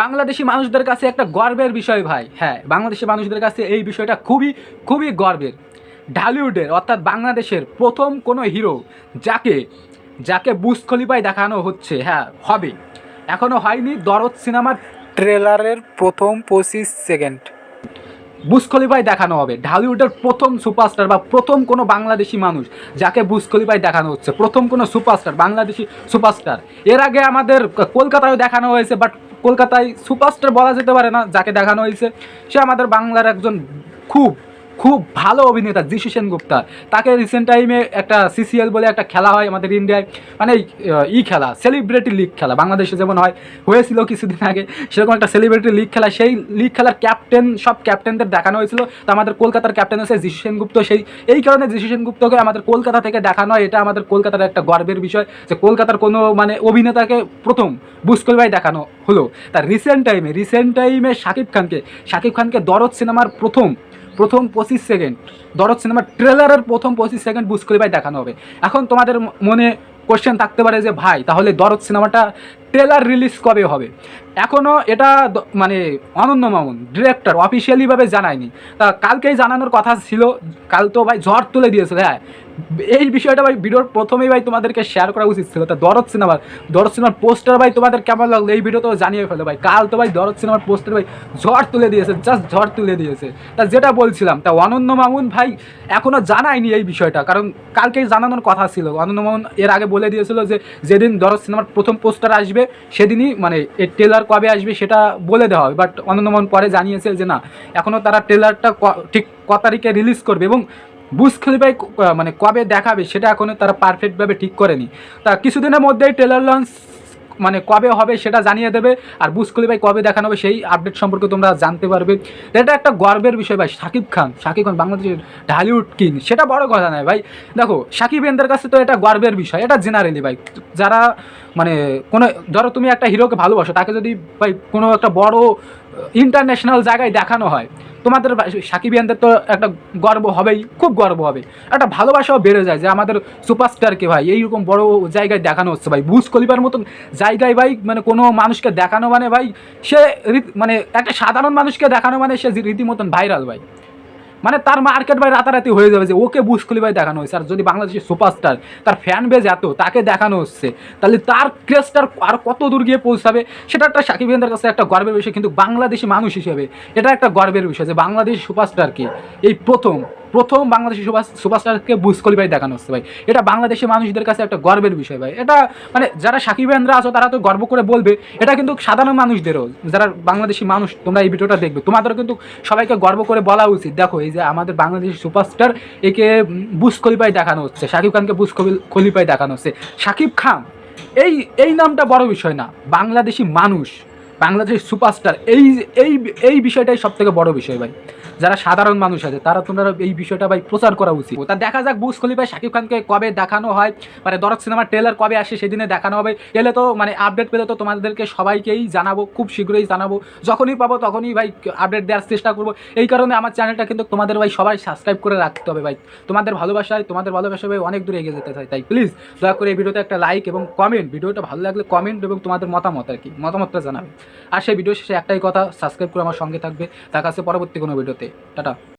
বাংলাদেশি মানুষদের কাছে একটা গর্বের বিষয় ভাই। হ্যাঁ বাংলাদেশি মানুষদের কাছে এই বিষয়টা খুবই খুবই গর্বের। ঢালিউডের, অর্থাৎ বাংলাদেশের প্রথম কোনো হিরো যাকে যাকে বুস খলিফায় দেখানো হচ্ছে হ্যাঁ হবে। এখনও হয়নি দরদ সিনেমার ট্রেলারের প্রথম পঁচিশ সেকেন্ড। বুস খলিফায় দেখানো হবে। ঢালিউডের প্রথম সুপারস্টার বা প্রথম কোনো বাংলাদেশি মানুষ যাকে বুস খলিফায় দেখানো হচ্ছে, প্রথম কোনো সুপারস্টার, বাংলাদেশি সুপারস্টার। এর আগে আমাদের কলকাতায় দেখানো হয়েছে বাট কলকাতায় সুপারস্টার বলা যেতে পারে না যাকে দেখানো হয়েছে। সে আমাদের বাংলার একজন খুব খুব ভালো অভিনেতা যিশু সেনগুপ্তা। তাকে রিসেন্ট টাইমে একটা সিসিএল বলে একটা খেলা হয় আমাদের ইন্ডিয়ায় মানে ই খেলা সেলিব্রিটি লিগ খেলা। বাংলাদেশে যেমন হয়, হয়েছিল কিছুদিন আগে, সেরকম একটা সেলিব্রিটি লিগ খেলা। সেই লিগ খেলার ক্যাপ্টেন সব ক্যাপ্টেনদের দেখানো হয়েছিল। তো আমাদের কলকাতার ক্যাপ্টেন হচ্ছে যিশু সেনগুপ্ত। সেই, এই কারণে যিশু সেনগুপ্তকে আমাদের কলকাতা থেকে দেখানো হয়। এটা আমাদের কলকাতার একটা গর্বের বিষয় যে কলকাতার কোনো মানে অভিনেতাকে প্রথম বুসকল ভাই দেখানো হলো। তার রিসেন্ট টাইমে রিসেন্ট টাইমে শাকিব খানকে শাকিব খানকে দরদ সিনেমার প্রথম প্রথম পঁচিশ সেকেন্ড দরদ সিনেমার ট্রেলারের প্রথম পঁচিশ সেকেন্ড বুঝ করে ভাই দেখানো হবে। এখন তোমাদের মনে কোশ্চেন থাকতে পারে যে, ভাই, তাহলে দরদ সিনেমাটা ট্রেলার রিলিজ কবে হবে? এখনও এটা মানে অনন্য মামুন ডিরেক্টর অফিসিয়ালিভাবে জানায়নি। তা কালকেই জানানোর কথা ছিল, কাল তো ভাই ঝড় তুলে দিয়েছিল হ্যাঁ। এই বিষয়টা ভাই, ভিডিওর প্রথমেই ভাই তোমাদেরকে শেয়ার করা উচিত ছিল। তা দরদ সিনেমার দরদ সিনেমার পোস্টার ভাই তোমাদের কেমন লাগল? এই ভিডিও তো জানিয়ে ফেলো ভাই। কাল তো ভাই দরদ সিনেমার পোস্টার ভাই ঝড় তুলে দিয়েছে জাস্ট ঝড় তুলে দিয়েছে। তা যেটা বলছিলাম, তা অনন্য মামুন ভাই এখনও জানায়নি এই বিষয়টা, কারণ কালকেই জানানোর কথা ছিল। অনন্য মামুন এর আগে বলে দিয়েছিল যে, যেদিন দরদ সিনেমার প্রথম পোস্টার আসবে, সেদিনই মানে এর ট্রেলার কবে আসবে সেটা বলে দেওয়া হবে। বাট অনন্য মামুন পরে জানিয়েছে যে, না এখনও তারা ট্রেলারটা ঠিক ক তারিখে রিলিজ করবে এবং বুস খলিফাই মানে কবে দেখাবে সেটা এখনও তারা পারফেক্টভাবে ঠিক করেনি। তা কিছুদিনের মধ্যেই ট্রেলার লঞ্চ মানে কবে হবে সেটা জানিয়ে দেবে, আর বুস খলিফাই কবে দেখানো হবে সেই আপডেট সম্পর্কে তোমরা জানতে পারবে। এটা একটা গর্বের বিষয় ভাই শাকিব খান শাকিব খান বাংলাদেশের ঢালিউড কিং সেটা বড় কথা নয় ভাই। দেখো শাকিব এনদের কাছে তো এটা গর্বের বিষয়, এটা জেনারেলি ভাই। যারা মানে কোনো, ধরো তুমি একটা হিরোকে ভালোবাসো, তাকে যদি ভাই কোনো একটা বড় ইন্টারন্যাশনাল জায়গায় দেখানো হয়। তোমাদের সাকিবিয়ানদের তো একটা গর্ব হবেই, খুব গর্ব হবে। একটা ভালোবাসাও বেড়ে যায় যে আমাদের সুপারস্টারকে ভাই, এইরকম বড় জায়গায় দেখানো হচ্ছে ভাই। বুস কলিবার মতন জায়গায় ভাই মানে কোনো মানুষকে দেখানো মানে ভাই, সে মানে একটা সাধারণ মানুষকে দেখানো মানে সে রীতিমতন ভাইরাল ভাই। মানে তার মার্কেট ভাই রাতারাতি হয়ে যাবে যে ওকে বুসকলি ভাই দেখানো হয়েছে। আর যদি বাংলাদেশের সুপারস্টার তার ফ্যান বেজ এত, তাকে দেখানো হচ্ছে, তাহলে তার ক্রেজটার আর কত দূর গিয়ে পৌঁছাবে? সেটা একটা সাকিব খানের কাছে একটা গর্বের বিষয়, কিন্তু বাংলাদেশি মানুষ হিসেবে এটা একটা গর্বের বিষয় যে বাংলাদেশি সুপারস্টারকে এই প্রথম প্রথম বাংলাদেশি সুভাষ সুপারস্টারকে বুসকলি ভাই দেখানো হচ্ছে ভাই। এটা বাংলাদেশি মানুষদের কাছে একটা গর্বের বিষয় ভাই। এটা মানে যারা সাকিব খানরা আছো, তারা তো গর্ব করে বলবে, এটা কিন্তু সাধারণ মানুষদেরও, যারা বাংলাদেশি মানুষ, তোমরা এই ভিডিওটা দেখবে। তোমাদেরও কিন্তু সবাইকে গর্ব করে বলা উচিত। দেখো, এই যে আমাদের বাংলাদেশি সুপারস্টার, একে বুস খলিফাই দেখানো হচ্ছে শাকিব খানকে বুস খলিফাই দেখানো হচ্ছে। শাকিব খান, এই এই নামটা বড় বিষয় না। বাংলাদেশি মানুষ বাংলাদেশের সুপারস্টার, এই এই এই বিষয়টাই সব থেকে বড় বিষয় ভাই। যারা সাধারণ মানুষ আছে, তারা তোমরা এই বিষয়টা ভাই প্রচার করা উচিত। তা দেখা যাক বুস খলিফায় শাকিব খানকে কবে দেখানো হয় মানে দরদ সিনেমার ট্রেলার কবে আসে সেদিনে দেখানো হবে। এলে তো মানে আপডেট পেলে তো তোমাদেরকে সবাইকেই জানাব, খুব শীঘ্রই জানাব। যখনই পাবো তখনই ভাই আপডেট দেওয়ার চেষ্টা করব। এই কারণে আমার চ্যানেলটা কিন্তু তোমাদের ভাই সবাই সাবস্ক্রাইব করে রাখতে হবে ভাই। তোমাদের ভালোবাসায়, তোমাদের ভালোবাসা ভাই অনেক দূরে এগিয়ে যেতে চাই। তাই প্লিজ দয়া করে এই ভিডিওতে একটা লাইক এবং কমেন্ট ভিডিওটা ভালো লাগলে কমেন্ট এবং তোমাদের মতামত আর কি, মতামতটা জানাবে। আর সেই ভিডিও শেষে একটাই কথা সাবস্ক্রাইব করে আমার সঙ্গে থাকবে। দেখা আছে পরবর্তী কোনো ভিডিওতে। টাটা।